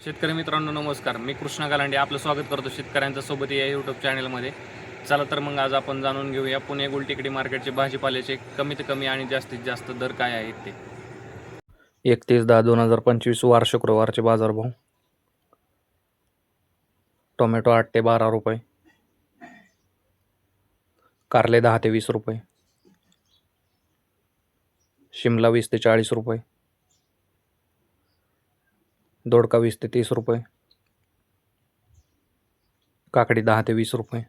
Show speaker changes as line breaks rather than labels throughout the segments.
शेतकरी मित्रांनो नमस्कार. मी कृष्णा गालांडे आपलं स्वागत करतो शेतकऱ्यांच्या सोबत या यूट्यूब चॅनलमध्ये चला तर मग आज आपण जाणून घेऊया पुणे गुलटिकडी मार्केटचे भाजीपाल्याचे कमीत कमी आणि जास्तीत जास्त दर काय आहेत ते. एकतीस दहा दोन हजार पंचवीस वार शुक्रवारचे बाजारभाव. टोमॅटो आठ ते बारा रुपये. कारले दहा ते वीस रुपये. शिमला वीस ते चाळीस रुपये. दोडका वीस ते तीस रुपये. काकडी दहा ते वीस रुपये.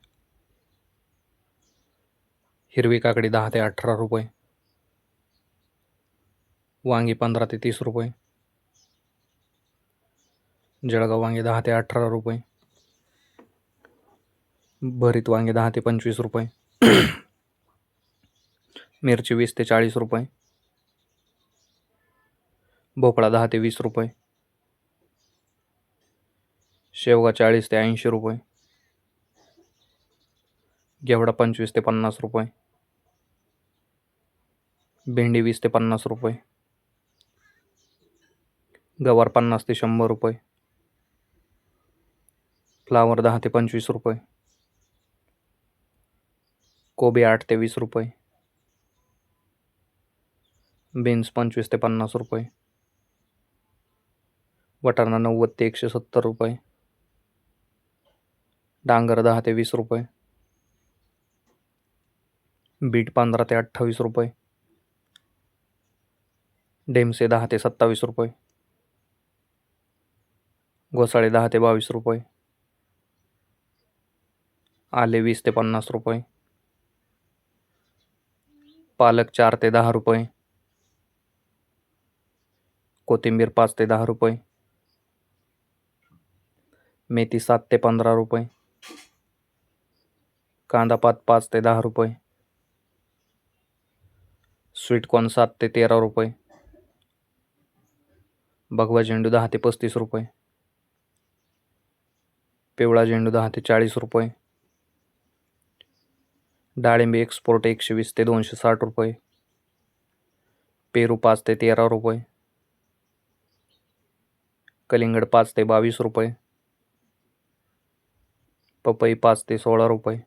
हिरवी काकडी दहा ते अठरा रुपये. वांगी पंधरा ते तीस रुपये. जळगाव वांगे दहा ते अठरा रुपये. भरीत वांगे दहा ते पंचवीस रुपये. मिरची वीस ते चाळीस रुपये. भोपळा दहा ते वीस रुपये. शेवगा चाळीस ते ऐंशी रुपये. घेवडा पंचवीस ते पन्नास रुपये. भेंडी वीस ते पन्नास रुपये. गवार पन्नास ते शंभर रुपये. फ्लावर दहा ते पंचवीस रुपये. कोबी आठ ते वीस रुपये. बीन्स पंचवीस ते पन्नास रुपये. वटाणा नव्वद ते एकशे सत्तर रुपये. डांगर दहा ते वीस रुपये. बीट पंधरा ते अठ्ठावीस रुपये. डेमसे दहा ते सत्तावीस रुपये. घोसाळे दहा ते बावीस रुपये. आले वीस ते पन्नास रुपये. पालक चार ते दहा रुपये. कोथिंबीर पाच ते दहा रुपये. मेथी सात ते पंधरा रुपये. कांदा पात पाच ते दहा रुपये. स्वीटकॉर्न सात ते तेरा रुपये. भगवा झेंडू दहा ते पस्तीस रुपये. पिवळा झेंडू दहा ते चाळीस रुपये. डाळिंबी एक्सपोर्ट एकशे वीस ते दोनशे साठ रुपये. पेरू पाच ते तेरा रुपये. कलिंगड पाच ते बावीस रुपये. पपई पाच ते सोळा रुपये.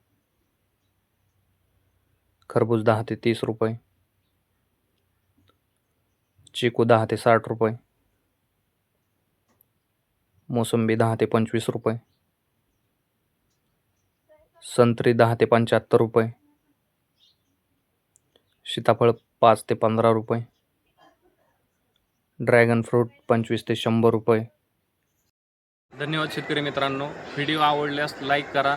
खरबूज दहा ते तीस रुपये. चिकू दहा ते साठ रुपये. मोसंबी दहा ते पंचवीस रुपये. संत्री दहा ते पंच्याहत्तर रुपये. सीताफळ पाच ते पंधरा रुपये. ड्रॅगन फ्रूट पंचवीस ते शंभर रुपये. धन्यवाद शेतकरी मित्रांनो. व्हिडिओ आवडल्यास लाईक करा.